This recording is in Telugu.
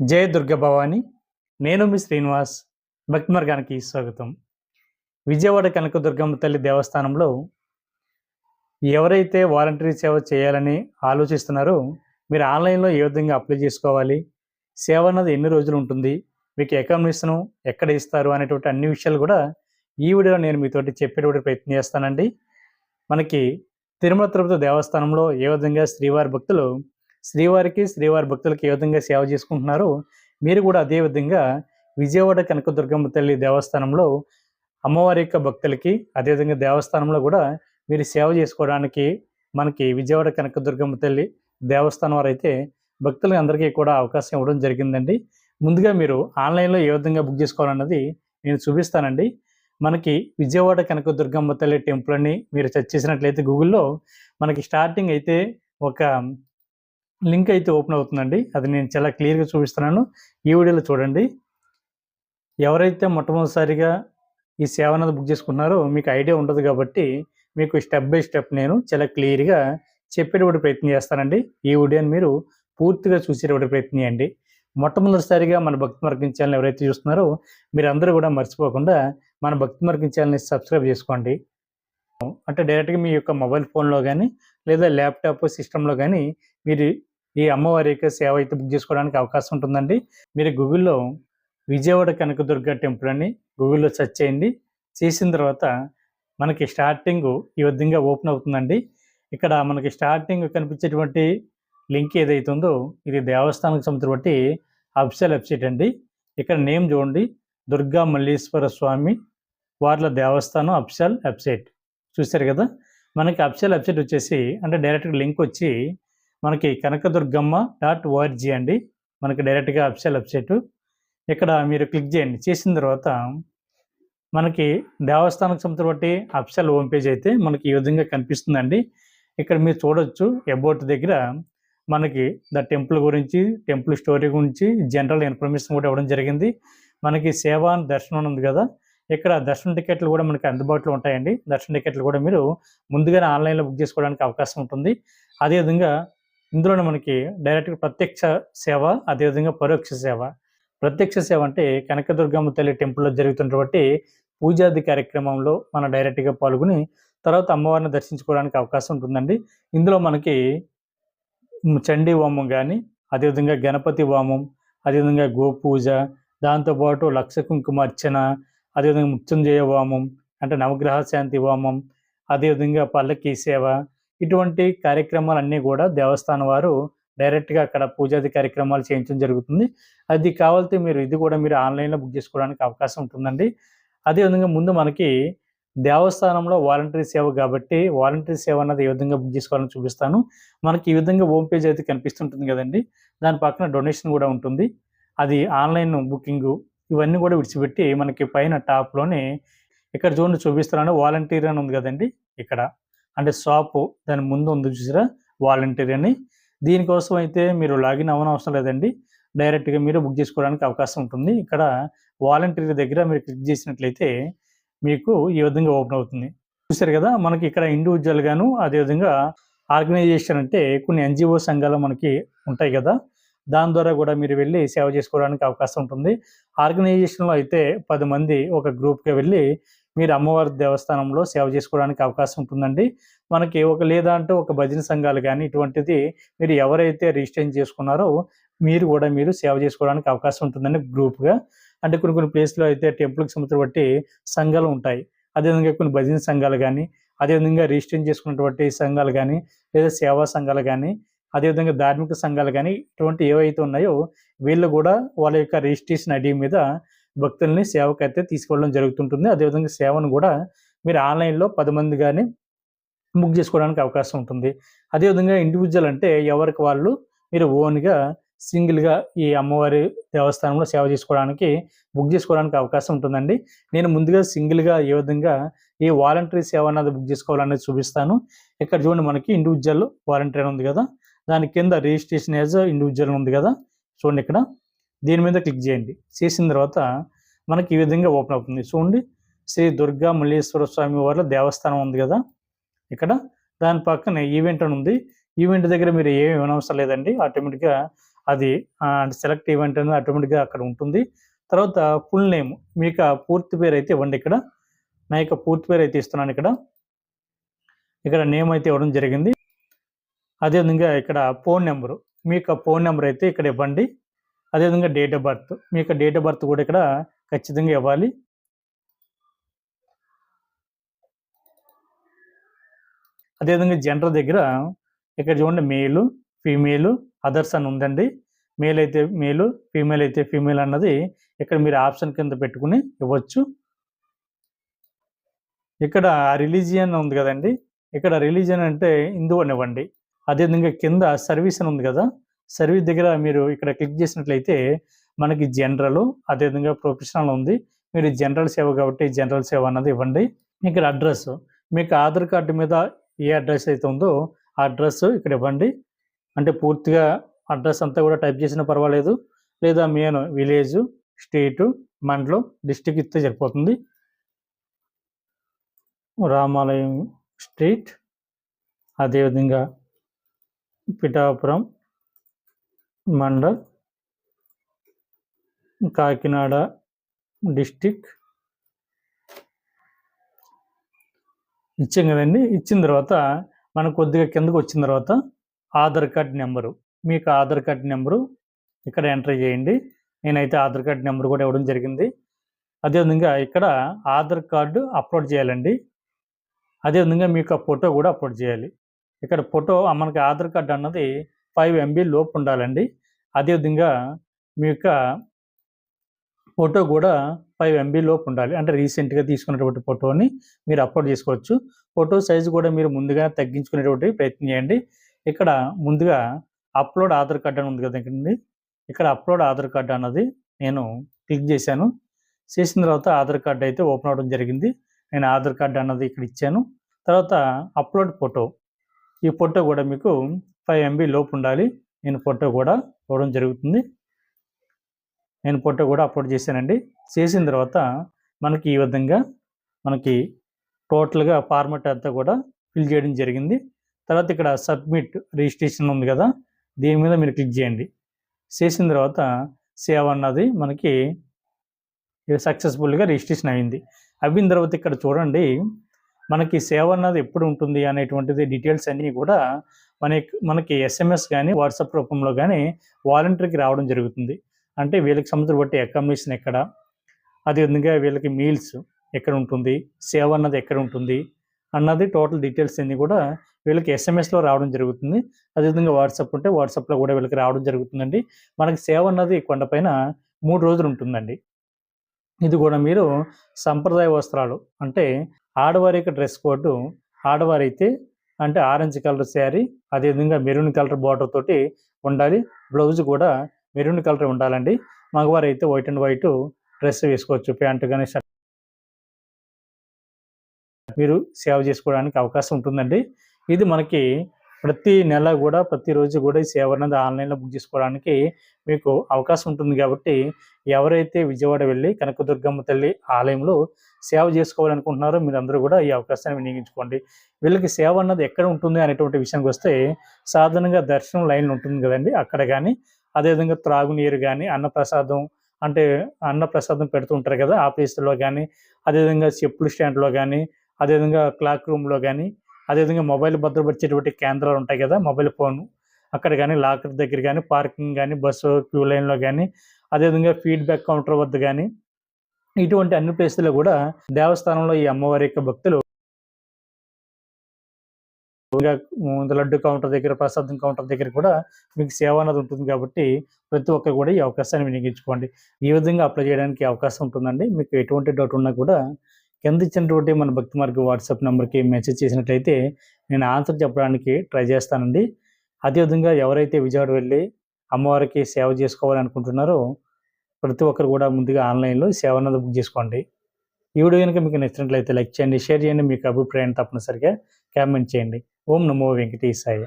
జయ దుర్గ భవాని నేను మీ శ్రీనివాస్. భక్తి మార్గానికి స్వాగతం. విజయవాడ కనకదుర్గమ్మ తల్లి దేవస్థానంలో ఎవరైతే వాలంటరీ సేవ చేయాలని ఆలోచిస్తున్నారో మీరు ఆన్లైన్లో ఏ విధంగా అప్లై చేసుకోవాలి సేవ అన్నది ఎన్ని రోజులు ఉంటుంది మీకు అకామిడేషన్ ఎక్కడ ఇస్తారు అనేటువంటి అన్ని విషయాలు కూడా ఈ వీడియోలో నేను మీతోటి చెప్పేటువంటి ప్రయత్నం చేస్తానండి. మనకి తిరుమల తిరుపతి దేవస్థానంలో ఏ విధంగా శ్రీవారి భక్తులు శ్రీవారికి శ్రీవారి భక్తులకు ఏ విధంగా సేవ చేసుకుంటున్నారో మీరు కూడా అదే విధంగా విజయవాడ కనకదుర్గమ్మ తల్లి దేవస్థానంలో అమ్మవారి యొక్క భక్తులకి అదేవిధంగా దేవస్థానంలో కూడా మీరు సేవ చేసుకోవడానికి మనకి విజయవాడ కనకదుర్గమ్మ తల్లి దేవస్థానం వారు అయితే భక్తులకి అందరికీ కూడా అవకాశం ఇవ్వడం జరిగిందండి. ముందుగా మీరు ఆన్లైన్లో ఏ విధంగా బుక్ చేసుకోవాలన్నది నేను చూపిస్తానండి. మనకి విజయవాడ కనకదుర్గమ్మ తల్లి టెంపుల్ అని మీరు సెర్చ్ చేసినట్లయితే గూగుల్లో మనకి స్టార్టింగ్ అయితే ఒక లింక్ అయితే ఓపెన్ అవుతుందండి. అది నేను చాలా క్లియర్గా చూపిస్తున్నాను. ఈ వీడియోలో చూడండి. ఎవరైతే మొట్టమొదటిసారిగా ఈ సేవ అనేది బుక్ చేసుకున్నారో మీకు ఐడియా ఉండదు కాబట్టి మీకు స్టెప్ బై స్టెప్ నేను చాలా క్లియర్గా చెప్పేటువంటి ప్రయత్నం చేస్తానండి. ఈ వీడియోని మీరు పూర్తిగా చూసేటువంటి ప్రయత్నం చేయండి. మొట్టమొదటిసారిగా మన భక్తి మార్గం ఛానల్ ఎవరైతే చూస్తున్నారో మీరు అందరూ కూడా మర్చిపోకుండా మన భక్తి మార్గం ఛానల్ని సబ్స్క్రైబ్ చేసుకోండి. అంటే డైరెక్ట్గా మీ యొక్క మొబైల్ ఫోన్లో కానీ లేదా ల్యాప్టాప్ సిస్టంలో కానీ మీరు ఈ అమ్మవారి యొక్క సేవ అయితే బుక్ చేసుకోవడానికి అవకాశం ఉంటుందండి. మీరు గూగుల్లో విజయవాడ కనకదుర్గ టెంపుల్ అని గూగుల్లో సెర్చ్ చేయండి. చేసిన తర్వాత మనకి స్టార్టింగ్ ఈ విధంగా ఓపెన్ అవుతుందండి. ఇక్కడ మనకి స్టార్టింగ్ కనిపించేటువంటి లింక్ ఏదైతే ఉందో ఇది దేవస్థానానికి సంబంధించిన బట్టి అఫిషియల్ వెబ్సైట్ అండి. ఇక్కడ నేమ్ చూడండి. దుర్గా మల్లీశ్వర స్వామి వార్ల దేవస్థానం అఫిషియల్ వెబ్సైట్ చూశారు కదా? మనకి అఫిషియల్ వెబ్సైట్ వచ్చేసి అంటే డైరెక్ట్గా లింక్ వచ్చి మనకి కనకదుర్గమ్మ డాట్ ఓఆర్జీ అండి. మనకి డైరెక్ట్గా అఫిషియల్ వెబ్సైటు ఇక్కడ మీరు క్లిక్ చేయండి. చేసిన తర్వాత మనకి దేవస్థానం సంబంధించిన బట్టి అఫిషియల్ హోమ్ పేజ్ అయితే మనకి ఈ విధంగా కనిపిస్తుందండి. ఇక్కడ మీరు చూడొచ్చు అబౌట్ దగ్గర మనకి ద టెంపుల్ గురించి టెంపుల్ స్టోరీ గురించి జనరల్ ఇన్ఫర్మేషన్ కూడా ఇవ్వడం జరిగింది. మనకి సేవా దర్శనం ఉంది కదా. ఇక్కడ దర్శన టికెట్లు కూడా మనకి అందుబాటులో ఉంటాయండి. దర్శన టికెట్లు కూడా మీరు ముందుగానే ఆన్లైన్లో బుక్ చేసుకోవడానికి అవకాశం ఉంటుంది. అదేవిధంగా ఇందులోనే మనకి డైరెక్ట్గా ప్రత్యక్ష సేవ అదేవిధంగా పరోక్ష సేవ. ప్రత్యక్ష సేవ అంటే కనకదుర్గమ్మ తల్లి టెంపుల్లో జరుగుతున్నటువంటి పూజాది కార్యక్రమంలో మనం డైరెక్ట్గా పాల్గొని తర్వాత అమ్మవారిని దర్శించుకోవడానికి అవకాశం ఉంటుందండి. ఇందులో మనకి చండీ హోమం కానీ అదేవిధంగా గణపతి హోమం అదేవిధంగా గోపూజ దాంతోపాటు లక్ష కుంకుమ అర్చన అదేవిధంగా మృత్యుంజయ హోమం అంటే నవగ్రహ శాంతి హోమం అదేవిధంగా పల్లకీ సేవ ఇటువంటి కార్యక్రమాలన్నీ కూడా దేవస్థానం వారు డైరెక్ట్గా అక్కడ పూజాది కార్యక్రమాలు చేయించడం జరుగుతుంది. అది కావాలంటే మీరు ఇది కూడా మీరు ఆన్లైన్లో బుక్ చేసుకోవడానికి అవకాశం ఉంటుందండి. అదేవిధంగా ముందు మనకి దేవస్థానంలో వాలంటరీ సేవ కాబట్టి వాలంటరీ సేవ అన్నది ఏ విధంగా బుక్ చేసుకోవాలని చూపిస్తాను. మనకి ఈ విధంగా హోమ్ పేజ్ అయితే కనిపిస్తుంటుంది కదండి. దాని పక్కన డొనేషన్ కూడా ఉంటుంది. అది ఆన్లైన్ బుకింగ్ ఇవన్నీ కూడా విడిచిపెట్టి మనకి పైన టాప్లోనే ఇక్కడ చూడండి చూపిస్తున్నాను వాలంటీర్ అని ఉంది కదండి ఇక్కడ. అంటే షాపు దాని ముందు ఉంది చూసారా వాలంటీర్ అని దీనికోసం అయితే మీరు లాగిన్ అవ్వని అవసరం లేదండి. డైరెక్ట్గా మీరు బుక్ చేసుకోవడానికి అవకాశం ఉంటుంది. ఇక్కడ వాలంటీర్ దగ్గర మీరు క్లిక్ చేసినట్లయితే మీకు ఈ విధంగా ఓపెన్ అవుతుంది. చూసారు కదా మనకి ఇక్కడ ఇండివిజువల్గాను అదేవిధంగా ఆర్గనైజేషన్ అంటే కొన్ని ఎన్జిఓ సంఘాలు మనకి ఉంటాయి కదా దాని ద్వారా కూడా మీరు వెళ్ళి సేవ చేసుకోవడానికి అవకాశం ఉంటుంది. ఆర్గనైజేషన్లో అయితే పది మంది ఒక గ్రూప్గా వెళ్ళి మీరు అమ్మవారి దేవస్థానంలో సేవ చేసుకోవడానికి అవకాశం ఉంటుందండి. మనకి ఒక లేదా అంటే ఒక భజన సంఘాలు కానీ ఇటువంటిది మీరు ఎవరైతే రిజిస్టర్ చేసుకున్నారో మీరు కూడా మీరు సేవ చేసుకోవడానికి అవకాశం ఉంటుందండి గ్రూప్గా అంటే కొన్ని కొన్ని ప్లేస్లో అయితే టెంపుల్కి సంబంధించిన బట్టి సంఘాలు ఉంటాయి. అదేవిధంగా కొన్ని భజన సంఘాలు కానీ అదేవిధంగా రిజిస్టర్ చేసుకున్నటువంటి సంఘాలు కానీ లేదా సేవా సంఘాలు కానీ అదేవిధంగా ధార్మిక సంఘాలు కానీ ఇటువంటి ఏవైతే ఉన్నాయో వీళ్ళు కూడా వాళ్ళ యొక్క రిజిస్ట్రేషన్ ఐడి మీద భక్తుల్ని సేవకు అయితే తీసుకెళ్ళడం జరుగుతుంటుంది. అదేవిధంగా సేవను కూడా మీరు ఆన్లైన్లో పది మంది కానీ బుక్ చేసుకోవడానికి అవకాశం ఉంటుంది. అదేవిధంగా ఇండివిజువల్ అంటే ఎవరికి వాళ్ళు మీరు ఓన్గా సింగిల్గా ఈ అమ్మవారి దేవస్థానంలో సేవ చేసుకోవడానికి బుక్ చేసుకోవడానికి అవకాశం ఉంటుందండి. నేను ముందుగా సింగిల్గా ఏ విధంగా ఈ వాలంటరీ సేవ అన్నది బుక్ చేసుకోవాలనేది చూపిస్తాను. ఇక్కడ చూడండి మనకి ఇండివిజువల్ వాలంటరీ ఉంది కదా! దాని కింద రిజిస్ట్రేషన్ యాజ్ ఇండివిజువల్ ఉంది కదా! చూడండి ఇక్కడ. దీని మీద క్లిక్ చేయండి. చేసిన తర్వాత మనకి ఈ విధంగా ఓపెన్ అవుతుంది. చూడండి శ్రీ దుర్గా మల్లేశ్వర స్వామి వారి దేవస్థానం ఉంది కదా? ఇక్కడ దాని పక్కన ఈవెంట్ అని ఉంది. ఈవెంట్ దగ్గర మీరు ఏమి వినవసరం లేదండి. ఆటోమేటిక్గా అది సెలెక్ట్ ఈవెంట్ అనేది ఆటోమేటిక్గా అక్కడ ఉంటుంది. తర్వాత ఫుల్ నేమ్ మీకు పూర్తి పేరు అయితే ఇవ్వండి ఇక్కడ. నా యొక్క పూర్తి పేరు అయితే ఇస్తున్నాను ఇక్కడ. ఇక్కడ నేమ్ అయితే ఇవ్వడం జరిగింది. అదేవిధంగా ఇక్కడ ఫోన్ నెంబరు మీ యొక్క ఫోన్ నెంబర్ అయితే ఇక్కడ ఇవ్వండి. అదేవిధంగా డేట్ ఆఫ్ బర్త్ మీ యొక్క డేట్ ఆఫ్ బర్త్ కూడా ఇక్కడ ఖచ్చితంగా ఇవ్వాలి. అదేవిధంగా జెండర్ దగ్గర ఇక్కడ చూడండి మేలు ఫీమేలు అదర్స్ అని ఉందండి. మేల్ అయితే మేలు ఫీమేల్ అయితే ఫీమేల్ అన్నది ఇక్కడ మీరు ఆప్షన్ కింద పెట్టుకుని ఇవ్వచ్చు. ఇక్కడ రిలీజియన్ ఉంది కదండి. ఇక్కడ రిలీజియన్ అంటే హిందూ అనివ్వండి. అదేవిధంగా కింద సర్వీస్ అని ఉంది కదా సర్వీస్ దగ్గర మీరు ఇక్కడ క్లిక్ చేసినట్లయితే మనకి జనరల్ అదేవిధంగా ప్రొఫెషనల్ ఉంది. మీరు జనరల్ సేవ కాబట్టి జనరల్ సేవ అన్నది ఇవ్వండి. ఇక్కడ అడ్రస్ మీకు ఆధార్ కార్డు మీద ఏ అడ్రస్ అయితే ఉందో ఆ అడ్రస్ ఇక్కడ ఇవ్వండి. అంటే పూర్తిగా అడ్రస్ అంతా కూడా టైప్ చేసినా పర్వాలేదు. లేదా మెయిన్ విలేజ్ స్టేటు మండలం డిస్టిక్ ఇస్తే సరిపోతుంది. రామాలయం స్ట్రీట్ అదేవిధంగా పిఠాపురం మండల్ కాకినాడ డిస్టిక్. ఇచ్చాం కదండి ఇచ్చిన తర్వాత మనం కొద్దిగా కిందకు వచ్చిన తర్వాత ఆధార్ కార్డ్ నెంబరు. మీకు ఆధార్ కార్డ్ నెంబరు ఇక్కడ ఎంటర్ చేయండి. నేనైతే ఆధార్ కార్డ్ నెంబర్ కూడా ఇవ్వడం జరిగింది. అదేవిధంగా ఇక్కడ ఆధార్ కార్డు అప్లోడ్ చేయాలండి. అదేవిధంగా మీకు ఆ ఫోటో కూడా అప్లోడ్ చేయాలి. ఇక్కడ ఫోటో మనకి ఆధార్ కార్డు అన్నది ఫైవ్ ఎంబీ లోపు ఉండాలండి. అదేవిధంగా మీ యొక్క ఫోటో కూడా ఫైవ్ ఎంబీ లోపు ఉండాలి. అంటే రీసెంట్గా తీసుకున్నటువంటి ఫోటోని మీరు అప్లోడ్ చేసుకోవచ్చు. ఫోటో సైజు కూడా మీరు ముందుగా తగ్గించుకునేటువంటి ప్రయత్నం చేయండి. ఇక్కడ ముందుగా అప్లోడ్ ఆధార్ కార్డు అని ఉంది కదండి ఇక్కడ అప్లోడ్ ఆధార్ కార్డు అన్నది నేను క్లిక్ చేశాను. చేసిన తర్వాత ఆధార్ కార్డు అయితే ఓపెన్ అవ్వడం జరిగింది. నేను ఆధార్ కార్డు అన్నది ఇక్కడ ఇచ్చాను. తర్వాత అప్లోడ్ ఫోటో ఈ ఫోటో కూడా మీకు ఫైవ్ ఎంబీ లోపు ఉండాలి. నేను ఫోటో కూడా ఇవ్వడం జరుగుతుంది. నేను ఫోటో కూడా అప్లోడ్ చేశానండి. చేసిన తర్వాత మనకి ఈ విధంగా మనకి టోటల్గా ఫార్మెట్ అంతా కూడా ఫిల్ చేయడం జరిగింది. తర్వాత ఇక్కడ సబ్మిట్ రిజిస్ట్రేషన్ ఉంది కదా దీని మీద మీరు క్లిక్ చేయండి. చేసిన తర్వాత సేవ్ అన్నది మనకి సక్సెస్ఫుల్గా రిజిస్ట్రేషన్ అయింది. అయిన తర్వాత ఇక్కడ చూడండి మనకి సేవ అన్నది ఎప్పుడు ఉంటుంది అనేటువంటిది డీటెయిల్స్ అన్నీ కూడా మనకి మనకి ఎస్ఎంఎస్ కానీ వాట్సాప్ రూపంలో కానీ వాలంటీర్కి రావడం జరుగుతుంది. అంటే వీళ్ళకి సంబంధించిన బట్టి అకామిడేషన్ ఎక్కడ అదేవిధంగా వీళ్ళకి మీల్స్ ఎక్కడ ఉంటుంది సేవ అన్నది ఎక్కడ ఉంటుంది అన్నది టోటల్ డీటెయిల్స్ అన్నీ కూడా వీళ్ళకి ఎస్ఎంఎస్లో రావడం జరుగుతుంది. అదేవిధంగా వాట్సాప్ ఉంటే వాట్సాప్లో కూడా వీళ్ళకి రావడం జరుగుతుందండి. మనకి సేవ అన్నది కొండపైన మూడు రోజులు ఉంటుందండి. ఇది కూడా మీరు సంప్రదాయ వస్త్రాలు అంటే ఆడవారి యొక్క డ్రెస్ కోడ్ ఆడవారైతే అయితే అంటే ఆరెంజ్ కలర్ శారీ అదేవిధంగా మెరూన్ కలర్ బార్డర్ తోటి ఉండాలి. బ్లౌజ్ కూడా మెరూన్ కలర్ ఉండాలండి. మగవారు అయితే వైట్ అండ్ వైట్ డ్రెస్ వేసుకోవచ్చు ప్యాంటు కానీ షర్ట్ మీరు సేవ చేసుకోవడానికి అవకాశం ఉంటుందండి. ఇది మనకి ప్రతి నెల కూడా ప్రతిరోజు కూడా ఈ సేవ అనేది ఆన్లైన్లో బుక్ చేసుకోవడానికి మీకు అవకాశం ఉంటుంది కాబట్టి ఎవరైతే విజయవాడ వెళ్ళి కనకదుర్గమ్మ తల్లి ఆలయంలో సేవ చేసుకోవాలనుకుంటున్నారో మీరు అందరూ కూడా ఈ అవకాశాన్ని వినియోగించుకోండి. వీళ్ళకి సేవ అన్నది ఎక్కడ ఉంటుంది అనేటువంటి విషయానికి వస్తే సాధారణంగా దర్శనం లైన్లు ఉంటుంది కదండి. అక్కడ కానీ అదేవిధంగా త్రాగునీరు కానీ అన్నప్రసాదం అంటే అన్నప్రసాదం పెడుతుంటారు కదా ఆ ప్లేస్లో కానీ అదేవిధంగా చెప్పులు స్టాండ్లో కానీ అదేవిధంగా క్లాక్ రూమ్లో కానీ అదేవిధంగా మొబైల్ భద్రపరిచేటువంటి కేంద్రాలు ఉంటాయి కదా మొబైల్ ఫోన్. అక్కడ కానీ లాకర్ దగ్గర కానీ పార్కింగ్ కానీ బస్సు క్యూ లైన్లో కానీ అదేవిధంగా ఫీడ్బ్యాక్ కౌంటర్ వద్ద కానీ ఇటువంటి అన్ని ప్లేసుల్లో కూడా దేవస్థానంలో ఈ అమ్మవారి యొక్క భక్తులు లడ్డు కౌంటర్ దగ్గర ప్రసాదం కౌంటర్ దగ్గర కూడా మీకు సేవ అన్నది ఉంటుంది కాబట్టి ప్రతి ఒక్కరు కూడా ఈ అవకాశాన్ని వినియోగించుకోండి. ఈ విధంగా అప్లై చేయడానికి అవకాశం ఉంటుందండి. మీకు ఎటువంటి డౌట్ ఉన్నా కూడా కింద ఇచ్చినటువంటి మన భక్తి మార్గ వాట్సాప్ నెంబర్కి మెసేజ్ చేసినట్లయితే నేను ఆన్సర్ చెప్పడానికి ట్రై చేస్తానండి. అదేవిధంగా ఎవరైతే విజయవాడ వెళ్ళి అమ్మవారికి సేవ చేసుకోవాలనుకుంటున్నారో ప్రతి ఒక్కరు కూడా ముందుగా ఆన్లైన్లో సేవ అన్నది బుక్ చేసుకోండి. ఈ వీడియో కనుక మీకు నచ్చినట్లయితే లైక్ చేయండి షేర్ చేయండి. మీకు అభిప్రాయాన్ని తప్పనిసరిగా కామెంట్ చేయండి. ఓం నమో వెంకటేశాయ.